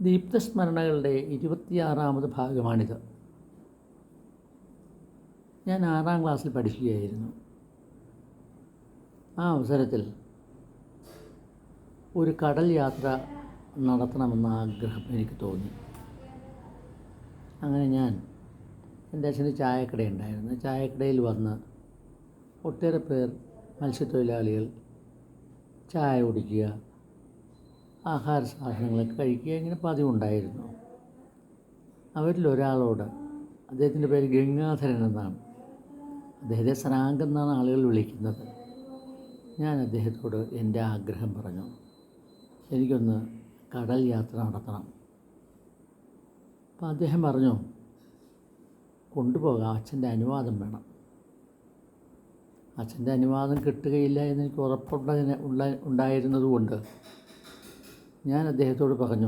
ദീപ്തസ്മരണകളുടെ ഇരുപത്തിയാറാമത് ഭാഗമാണിത്. ഞാൻ ആറാം ക്ലാസ്സിൽ പഠിക്കുകയായിരുന്നു. ആ അവസരത്തിൽ ഒരു കടൽ യാത്ര നടത്തണമെന്ന ആഗ്രഹം എനിക്ക് തോന്നി. അങ്ങനെ ഞാൻ എന്റെ അച്ഛന് ചായക്കടയുണ്ടായിരുന്നു ചായക്കടയിൽ വന്ന് ഒട്ടേറെ പേർ മത്സ്യത്തൊഴിലാളികൾ ചായ കുടിക്കുക ആഹാര സാധനങ്ങളൊക്കെ കഴിക്കുക ഇങ്ങനെ പതിവുണ്ടായിരുന്നു. അവരിൽ ഒരാളോട് അദ്ദേഹത്തിന്റെ പേര് ഗംഗാധരൻ എന്നാണ്. അദ്ദേഹത്തെ സ്രാങ്ക് എന്നാണ് ആളുകൾ വിളിക്കുന്നത്. ഞാൻ അദ്ദേഹത്തോട് എന്റെ ആഗ്രഹം പറഞ്ഞു എനിക്കൊന്ന് കടൽ യാത്ര നടത്തണം. അപ്പോൾ അദ്ദേഹം പറഞ്ഞു കൊണ്ടുപോകാം അച്ഛന്റെ അനുവാദം വേണം. അച്ഛന്റെ അനുവാദം കിട്ടുകയില്ല എന്ന് എനിക്ക് ഉറപ്പുണ്ടതിന് ഉള്ള ഉണ്ടായിരുന്നതുകൊണ്ട് ഞാൻ അദ്ദേഹത്തോട് പറഞ്ഞു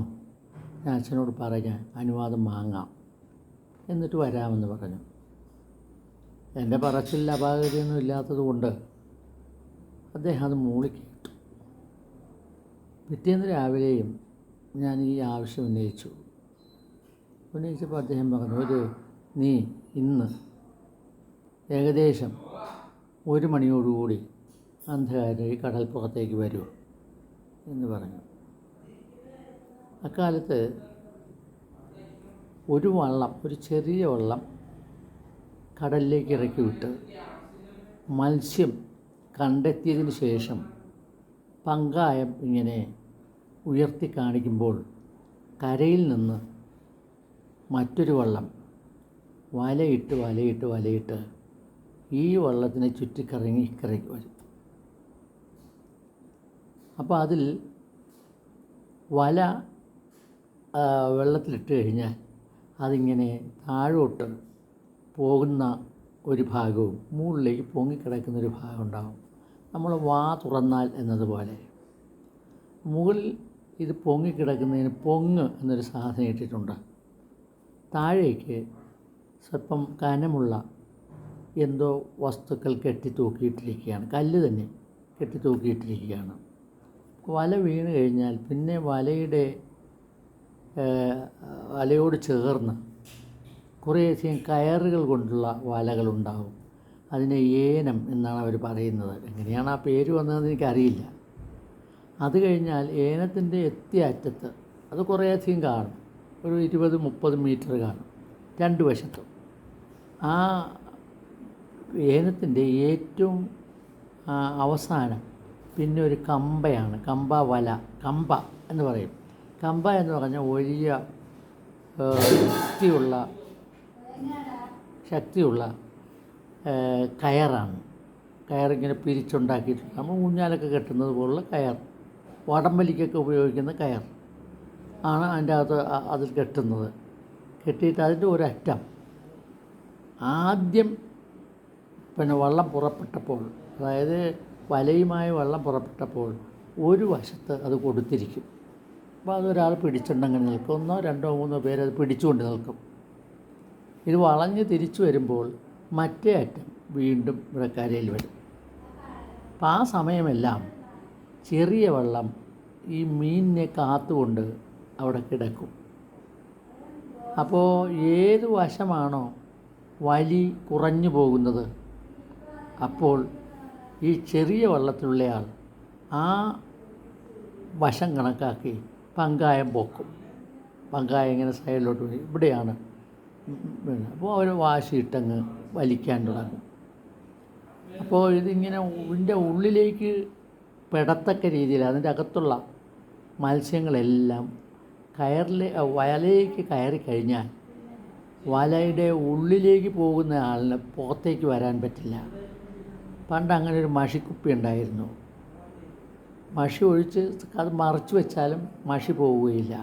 ഞാൻ അച്ഛനോട് പറഞ്ഞ് അനുവാദം വാങ്ങാം. എന്നിട്ട് വരാമെന്ന് പറഞ്ഞു. എന്റെ പറച്ചിൽ അപാകതയൊന്നും ഇല്ലാത്തത് കൊണ്ട് അദ്ദേഹം അത് മൂളിക്കേട്ടു പിറ്റേന്ന് രാവിലെയും ഞാൻ ഈ ആവശ്യം ഉന്നയിച്ചു. ഉന്നയിച്ചപ്പോൾ അദ്ദേഹം പറഞ്ഞു ഒരു നീ ഇന്ന് ഏകദേശം ഒരു മണിയോടുകൂടി അന്ധകാരം കടൽപ്പുറത്തേക്ക് വരൂ എന്ന് പറഞ്ഞു. അക്കാലത്ത് ഒരു വള്ളം ഒരു ചെറിയ വള്ളം കടലിലേക്ക് ഇറക്കി വിട്ട് മത്സ്യം കണ്ടെത്തിയതിന് ശേഷം പങ്കായം ഇങ്ങനെ ഉയർത്തി കാണിക്കുമ്പോൾ കരയിൽ നിന്ന് മറ്റൊരു വള്ളം വലയിട്ട് വലയിട്ട് വലയിട്ട് ഈ വള്ളത്തിനെ ചുറ്റിക്കറങ്ങി കറങ്ങി വരും. അപ്പോൾ അതിൽ വല വെള്ളത്തിലിട്ട് കഴിഞ്ഞാൽ അതിങ്ങനെ താഴോട്ട് പോകുന്ന ഒരു ഭാഗവും മുകളിലേക്ക് പൊങ്ങിക്കിടക്കുന്ന ഒരു ഭാഗം ഉണ്ടാകും നമ്മൾ വാ തുറന്നാൽ എന്നതുപോലെ. മുകളിൽ ഇത് പൊങ്ങിക്കിടക്കുന്നതിന് പൊങ്ങ് എന്നൊരു സാധനം ഇട്ടിട്ടുണ്ട്. താഴേക്ക് സ്വല്പം കനമുള്ള എന്തോ വസ്തുക്കൾ കെട്ടി തൂക്കിയിട്ടിരിക്കുകയാണ് കല്ല് തന്നെ കെട്ടി തൂക്കിയിട്ടിരിക്കുകയാണ് വല വീണ് കഴിഞ്ഞാൽ പിന്നെ വലയുടെ വലയോട് ചേർന്ന് കുറേയധികം കയറുകൾ കൊണ്ടുള്ള വലകളുണ്ടാവും. അതിനെ ഏനം എന്നാണ് അവർ പറയുന്നത്. എങ്ങനെയാണ് ആ പേര് വന്നതെന്ന് എനിക്കറിയില്ല. അത് കഴിഞ്ഞാൽ ഏനത്തിന്റെ എത്തിയ അറ്റത്ത് അത് കുറേയധികം കാണും. ഒരു ഇരുപത് മുപ്പത് മീറ്റർ കാണും. രണ്ട് വശത്തും. ആ ഏനത്തിന്റെ ഏറ്റവും അവസാനം പിന്നെ ഒരു കമ്പയാണ്. കമ്പ വല കമ്പ എന്ന് പറയും. കമ്പ എന്ന് പറഞ്ഞ വലിയ ശക്തിയുള്ള ശക്തിയുള്ള കയറാണ്. കയറിങ്ങനെ പിരിച്ചുണ്ടാക്കിയിട്ടുണ്ട്. നമ്മൾ ഊഞ്ഞാലൊക്കെ കെട്ടുന്നത് പോലുള്ള കയർ. വടംവലിക്കൊക്കെ ഉപയോഗിക്കുന്ന കയർ ആണ് അതിന്റെ അകത്ത് അതിൽ കെട്ടുന്നത്. കെട്ടിയിട്ട് അതിന്റെ ഒരറ്റം. ആദ്യം പിന്നെ വള്ളം പുറപ്പെട്ടപ്പോൾ അതായത് വലയുമായി വള്ളം പുറപ്പെട്ടപ്പോൾ ഒരു വശത്ത് അത് കൊടുത്തിരിക്കും. അപ്പോൾ അതൊരാൾ പിടിച്ചിട്ടുണ്ടെങ്കിൽ നിൽക്കും. ഒന്നോ രണ്ടോ മൂന്നോ പേര് അത് പിടിച്ചുകൊണ്ട് നിൽക്കും. ഇത് വളഞ്ഞ് തിരിച്ചു വരുമ്പോൾ മറ്റേ അറ്റം വീണ്ടും ഇവിടെ കരയിൽ വരും. അപ്പം ആ സമയമെല്ലാം ചെറിയ വെള്ളം ഈ മീനിനെ കാത്തുകൊണ്ട് അവിടെ കിടക്കും. അപ്പോൾ ഏത് വശമാണോ വലി കുറഞ്ഞു പോകുന്നത് അപ്പോൾ ഈ ചെറിയ വള്ളത്തിലുള്ളയാൾ ആ വശം കണക്കാക്കി പങ്കായം പൊക്കും. പങ്കായം ഇങ്ങനെ സൈഡിലോട്ട് ഇവിടെയാണ്. അപ്പോൾ അവർ വാശിയിട്ടങ്ങ് വലിക്കാൻ തുടങ്ങും. അപ്പോൾ ഇതിങ്ങനെ ഇതിന്റെ ഉള്ളിലേക്ക് പെടത്തക്ക രീതിയിൽ അതിന്റെ അകത്തുള്ള മത്സ്യങ്ങളെല്ലാം കയറിൽ വലയിലേക്ക് കയറി കഴിഞ്ഞാൽ വലയുടെ ഉള്ളിലേക്ക് പോകുന്ന ആളിന് പുറത്തേക്ക് വരാൻ പറ്റില്ല. പണ്ട് അങ്ങനെ ഒരു മഷിക്കുപ്പി ഉണ്ടായിരുന്നു. മഷി ഒഴിച്ച് അത് മറച്ചു വെച്ചാലും മഷി പോവുകയില്ല.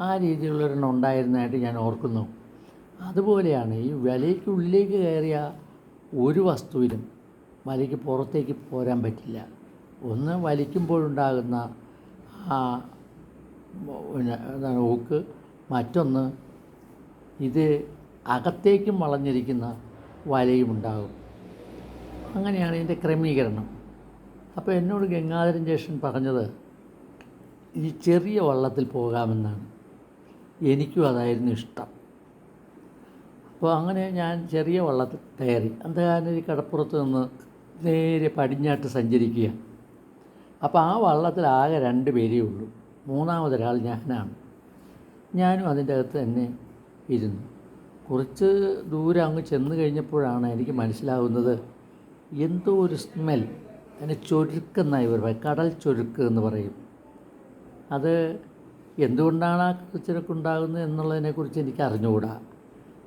ആ രീതിയിലുള്ളൊരെണ്ണം ഉണ്ടായിരുന്നതായിട്ട് ഞാൻ ഓർക്കുന്നു. അതുപോലെയാണ് ഈ വലയ്ക്ക് ഉള്ളിലേക്ക് കയറിയ ഒരു വസ്തുവിനും വലയ്ക്ക് പുറത്തേക്ക് പോരാൻ പറ്റില്ല. ഒന്ന് വലിക്കുമ്പോഴുണ്ടാകുന്ന ആ എന്താണ് ഊക്ക് മറ്റൊന്ന് ഇത് അകത്തേക്കും വളഞ്ഞിരിക്കുന്ന വലയും ഉണ്ടാകും അങ്ങനെയാണ് ഇതിന്റെ ക്രമീകരണം. അപ്പോൾ എന്നോട് ഗംഗാധരൻ ജേഷൻ പറഞ്ഞത് ഈ ചെറിയ വള്ളത്തിൽ പോകാമെന്നാണ്. എനിക്കും അതായിരുന്നു ഇഷ്ടം. അപ്പോൾ അങ്ങനെ ഞാൻ ചെറിയ വള്ളത്തിൽ കയറി. അന്ധകാരനരി കടപ്പുറത്ത് നിന്ന് നേരെ പടിഞ്ഞാട്ട് സഞ്ചരിക്കുക. അപ്പോൾ ആ വള്ളത്തിൽ ആകെ രണ്ട് പേരേ ഉള്ളൂ. മൂന്നാമതൊരാൾ ഞാനാണ്. ഞാനും അതിന്റെ അകത്ത് തന്നെ ഇരുന്നു. കുറച്ച് ദൂരം അങ്ങ് ചെന്ന് കഴിഞ്ഞപ്പോഴാണ് എനിക്ക് മനസ്സിലാവുന്നത് എന്തോ ഒരു സ്മെൽ അതിന് ചൊരുക്കെന്നായി ഇവർ കടൽ ചൊരുക്ക് എന്ന് പറയും. അത് എന്തുകൊണ്ടാണ് ആ കടൽച്ചൊരുക്കുണ്ടാകുന്നത് എന്നുള്ളതിനെക്കുറിച്ച് എനിക്ക് അറിഞ്ഞുകൂടാ.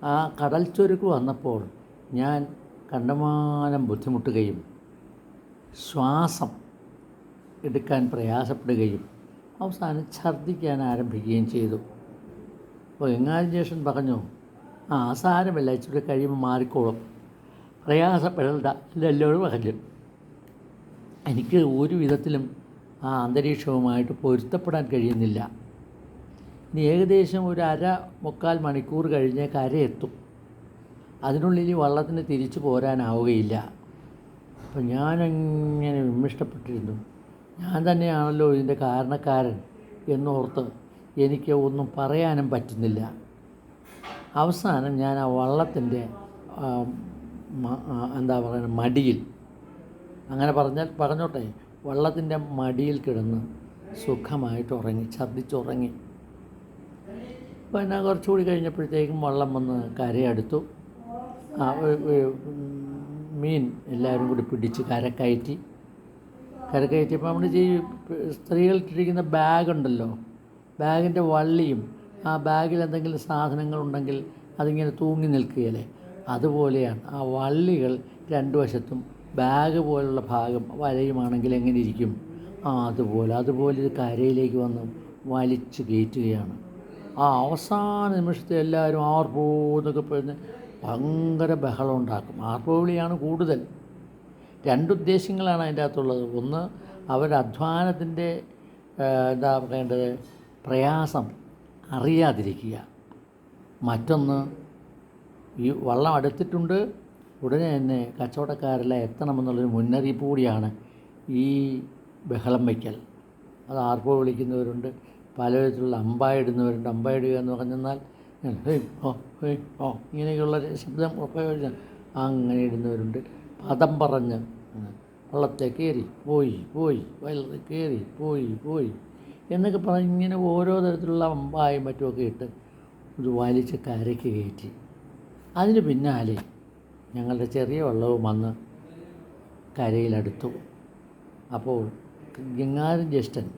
ആ കടൽ ചൊരുക്ക് വന്നപ്പോൾ ഞാൻ കണ്ടമാനം ബുദ്ധിമുട്ടുകയും ശ്വാസം എടുക്കാൻ പ്രയാസപ്പെടുകയും അവസാനം ഛർദ്ദിക്കാൻ ആരംഭിക്കുകയും ചെയ്തു. അപ്പോൾ എങ്ങാനും ജേഷൻ പറഞ്ഞു ആ സാരമില്ല ഇച്ചിരി കഴിയുമ്പോൾ മാറിക്കോളും. പ്രയാസപ്പെടേണ്ട. എല്ലാവരും പറഞ്ഞു എനിക്ക് ഒരു വിധത്തിലും ആ അന്തരീക്ഷവുമായിട്ട് പൊരുത്തപ്പെടാൻ കഴിയുന്നില്ല. ഇനി ഏകദേശം ഒരു അര മുക്കാൽ മണിക്കൂർ കഴിഞ്ഞ് കരയെത്തും. അതിനുള്ളിൽ വള്ളത്തിന് തിരിച്ചു പോരാനാവുകയില്ല. അപ്പം ഞാനങ്ങനെ വിമ്മിഷ്ടപ്പെട്ടിരുന്നു? ഞാൻ തന്നെയാണല്ലോ ഇതിന്റെ കാരണക്കാരൻ എന്നോർത്ത് എനിക്ക് ഒന്നും പറയാനും പറ്റുന്നില്ല. അവസാനം ഞാൻ ആ വള്ളത്തിന്റെ എന്താ പറയുക മടിയിൽ അങ്ങനെ പറഞ്ഞാൽ പറഞ്ഞോട്ടെ വള്ളത്തിന്റെ മടിയിൽ കിടന്ന് സുഖമായിട്ട് ഉറങ്ങി ഛർദ്ദിച്ചുറങ്ങി പിന്നെ കുറച്ചുകൂടി കഴിഞ്ഞപ്പോഴത്തേക്കും വള്ളം വന്ന് കരയടുത്തു. ആ, മീൻ എല്ലാവരും കൂടി പിടിച്ച് കരക്കയറ്റി. കരക്കയറ്റിയപ്പോൾ നമ്മുടെ ഈ സ്ത്രീകൾക്കിട്ടിരിക്കുന്ന ബാഗുണ്ടല്ലോ ബാഗിന്റെ വള്ളിയും ആ ബാഗിൽ എന്തെങ്കിലും സാധനങ്ങളുണ്ടെങ്കിൽ അതിങ്ങനെ തൂങ്ങി നിൽക്കുകയല്ലേ? അതുപോലെയാണ് ആ വള്ളികൾ രണ്ട് വശത്തും ബാഗ് പോലുള്ള ഭാഗം വലയുമാണെങ്കിൽ എങ്ങനെ ഇരിക്കും? ആ അതുപോലെ അതുപോലെ ഇത് കരയിലേക്ക് വന്ന് വലിച്ച് കയറ്റുകയാണ്. ആ അവസാന നിമിഷത്തെ എല്ലാവരും ആർപ്പോ എന്നൊക്കെ പറഞ്ഞ് ഭയങ്കര ബഹളം ഉണ്ടാക്കും. ആർപ്പോ വിളിയാണ് കൂടുതൽ രണ്ടുദ്ദേശങ്ങളാണ് അതിന്റെ അകത്തുള്ളത്. ഒന്ന് അവരുടെ അധ്വാനത്തിന്റെ എന്താ പറയേണ്ടത്? പ്രയാസം അറിയാതിരിക്കുക. മറ്റൊന്ന് ഈ വള്ളം അടുത്തിട്ടുണ്ട് ഉടനെ തന്നെ കച്ചവടക്കാരെല്ലാം എത്തണമെന്നുള്ളൊരു മുന്നറിയിപ്പ് കൂടിയാണ് ഈ ബഹളം വയ്ക്കൽ. അത് ആർപ്പോ വിളിക്കുന്നവരുണ്ട് പല വിധത്തിലുള്ള അമ്പായിടുന്നവരുണ്ട് അമ്പായിടുക എന്ന് പറഞ്ഞെന്നാൽ ഹേയ് ഓ ഹേയ് ഓ ഇങ്ങനെയൊക്കെയുള്ള ശബ്ദം ഉപയോഗിച്ച് അങ്ങനെ ഇടുന്നവരുണ്ട്. പദം പറഞ്ഞ് വള്ളത്തെ കയറി പോയി പോയി വയലത്തെ കയറി പോയി പോയി എന്നൊക്കെ പറഞ്ഞ് ഇങ്ങനെ ഓരോ തരത്തിലുള്ള അമ്പായും മറ്റുമൊക്കെ ഇട്ട് ഇത് വലിച്ച് കരയ്ക്ക് കയറ്റി. അതിന് പിന്നാലെ ഞങ്ങളുടെ ചെറിയ വള്ളവും വന്ന് കരയിലടുത്തു. അപ്പോൾ ഗംഗാരൻ ജ്യേഷ്ഠൻ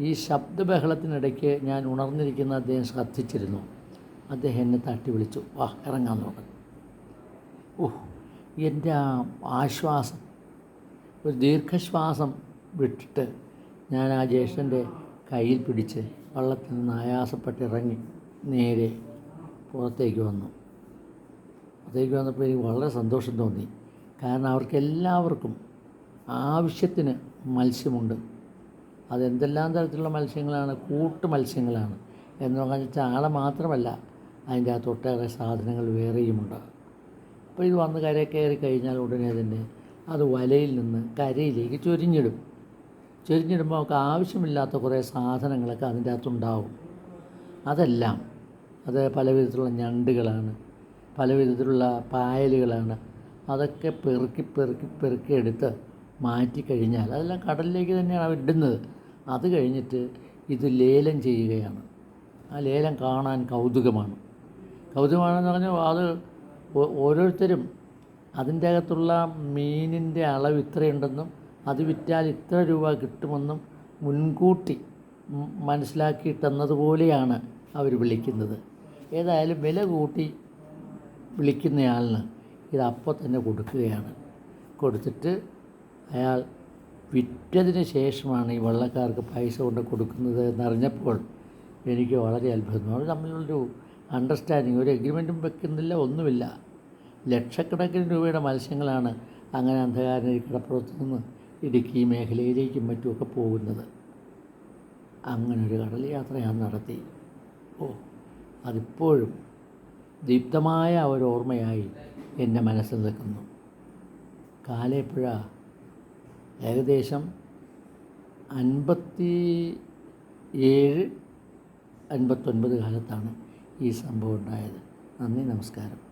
ഈ ശബ്ദബഹളത്തിനിടയ്ക്ക് ഞാൻ ഉണർന്നിരിക്കുന്ന അദ്ദേഹം ശ്രദ്ധിച്ചിരുന്നു. അദ്ദേഹം എന്നെ തട്ടി വിളിച്ചു. വാ ഇറങ്ങാൻ തുടങ്ങി ഓഹ് എന്റെ ആ ആശ്വാസം ഒരു ദീർഘശ്വാസം വിട്ടിട്ട് ഞാൻ ആ ജ്യേഷ്ഠന്റെ കയ്യിൽ പിടിച്ച് വള്ളത്തിൽ നിന്ന് ആയാസപ്പെട്ടിറങ്ങി നേരെ പുറത്തേക്ക് വന്നു. പുറത്തേക്ക് വന്നപ്പോൾ എനിക്ക് വളരെ സന്തോഷം തോന്നി. കാരണം അവർക്കെല്ലാവർക്കും ആവശ്യത്തിന് മത്സ്യമുണ്ട്. അതെന്തെല്ലാം തരത്തിലുള്ള മത്സ്യങ്ങളാണ്? കൂട്ട് മത്സ്യങ്ങളാണ്. എന്ന് പറഞ്ഞാൽ ചാള മാത്രമല്ല അതിന്റെ അകത്ത് ഒട്ടേറെ സാധനങ്ങൾ വേറെയുമുണ്ട് അപ്പോൾ ഇത് വന്ന് കര കയറി കഴിഞ്ഞാൽ ഉടനെ തന്നെ അത് വലയിൽ നിന്ന് കരയിലേക്ക് ചൊരിഞ്ഞിടും. ചൊരിഞ്ഞിടുമ്പോൾ നമുക്ക് ആവശ്യമില്ലാത്ത കുറേ സാധനങ്ങളൊക്കെ അതിന്റെ അകത്തുണ്ടാവും. അതെല്ലാം അത് പല വിധത്തിലുള്ള ഞണ്ടുകളാണ് പല വിധത്തിലുള്ള പായലുകളാണ്. അതൊക്കെ പെറുക്കി പെറുക്കി പെറുക്കി എടുത്ത് മാറ്റി കഴിഞ്ഞാൽ അതെല്ലാം കടലിലേക്ക് തന്നെയാണ് അവർ ഇടുന്നത്. അത് കഴിഞ്ഞിട്ട് ഇത് ലേലം ചെയ്യുകയാണ്. ആ ലേലം കാണാൻ കൗതുകമാണ്. കൗതുകമാണെന്ന് പറഞ്ഞാൽ അത് ഓരോരുത്തരും അതിന്റെ അകത്തുള്ള മീനിന്റെ അളവ് ഇത്രയുണ്ടെന്നും അത് വിറ്റാൽ ഇത്ര രൂപ കിട്ടുമെന്നും മുൻകൂട്ടി മനസ്സിലാക്കിയിട്ടെന്നതുപോലെയാണ് അവർ വിളിക്കുന്നത്. ഏതായാലും വില കൂട്ടി വിളിക്കുന്നയാളിന് ഇത് അപ്പോൾ തന്നെ കൊടുക്കുകയാണ്. കൊടുത്തിട്ട് അയാൾ വിറ്റതിന് ശേഷമാണ് ഈ വള്ളക്കാർക്ക് പൈസ കൊണ്ട് കൊടുക്കുന്നത് എന്നറിഞ്ഞപ്പോൾ എനിക്ക് വളരെ അത്ഭുതം. അവർ തമ്മിലുള്ളൊരു അണ്ടർസ്റ്റാൻഡിങ് ഒരു എഗ്രിമെന്റും വെക്കുന്നില്ല ഒന്നുമില്ല. ലക്ഷക്കണക്കിന് രൂപയുടെ മത്സ്യങ്ങളാണ് അങ്ങനെ അന്ധകാരനരി കടപ്പുറത്ത് നിന്ന് ഇടുക്കി മേഖലയിലേക്കും മറ്റുമൊക്കെ പോകുന്നത്. അങ്ങനെ ഒരു കടൽ യാത്ര ഞാൻ നടത്തി. ഓ അതിപ്പോഴും ദീപ്തമായ ഒരു ഓർമ്മയായി എന്റെ മനസ്സിൽ നിൽക്കുന്നു. കാലേപ്പുഴ ഏകദേശം അൻപത്തി ഏഴ് അൻപത്തൊൻപത് കാലത്താണ് ഈ സംഭവം ഉണ്ടായത്. നന്ദി നമസ്കാരം.